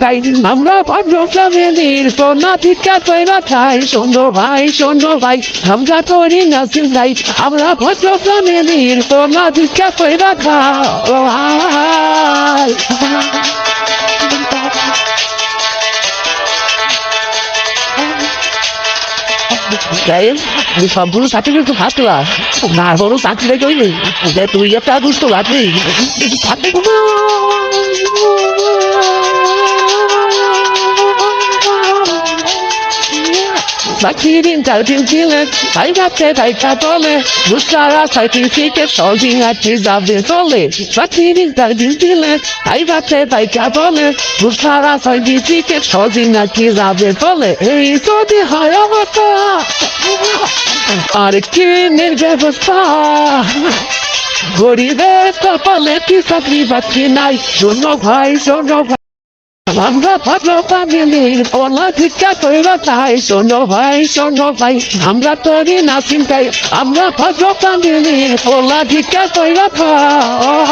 তাই আমরা পঞ্চমের সোনা টিকা তৈরা খাই সুন্দর ভাই সুন্দর ভাই আমরা করি না চিন্তাই আমরা পঞ্চমের সোনা টিকা তৈরা খাই তাই আমি সবগুলো চাকরি একটু ফাটলা না বড় চাকরি কইলি যে তুই একটা দুষ্ট লাগলি Sakirin terbincini Kaygatte kaykatole Ruşlara sertifike Solving atiza vitole Sakirin terbincini Kaygatte kaykatole Ruşlara sertifike Solving atiza vitole Ey sodi hayata Arkimin ব্যবস্থা গরিবের কপালে কি চাকরি বাকরি নাই শূন্য ভাই শূন্য ভাই আমরা ভালো ফ্যামিলির ওলা ভিক্ষা কইরা তাই শোনো ভাই শোনো ভাই আমরা তোরই না চিন্তাই আমরা ভালো ফ্যামিলির ওলা ভিক্ষা কইরা ভাই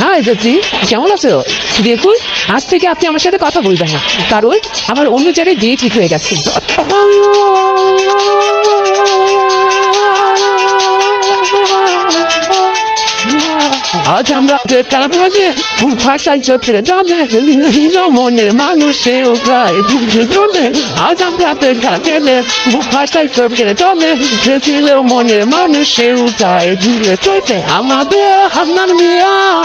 হাই জ্যোতি কেমন আছো? দেখুন, আজ থেকে আপনি আমার সাথে কথা বলবেন না। কারণ, আমার অন্য জায়গায় ঠিক হয়ে গেছে। 而咱们这咱们这不怕山车子的状态，人民的心中默念马路谁有个也不是重点，而咱们这咱们的不怕山车子的状态，这心中默念马路谁有个也不是重点，阿妈的阿妈的呀。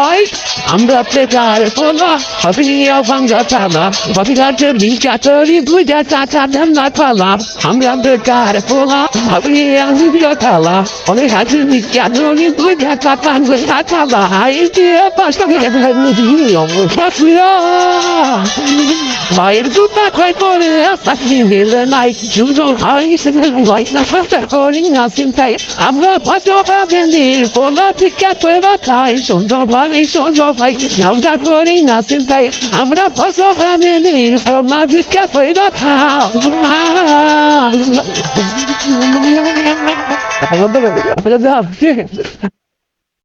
আমরা বেকার পোলা হবিয়া ভিডিও চালা অনেক হাতে বিকা তরি বুঝা চাচা না চালা হাই দিয়ে পাঁচটা মায়ের জুতা ক্ষয় করে চাকরি মেলে নাই। জুজো হাই সেখানে লাই না ফাটা করি না চিন্তাই আমরা পাঁচটা ফ্যামিলির পোলা টিকা তৈরা খাই সুন্দর ভাই সুন্দর ভাই আমরা করি না চিন্তাই আমরা ফ্যামিলির পোলা টিকা তৈরা খাই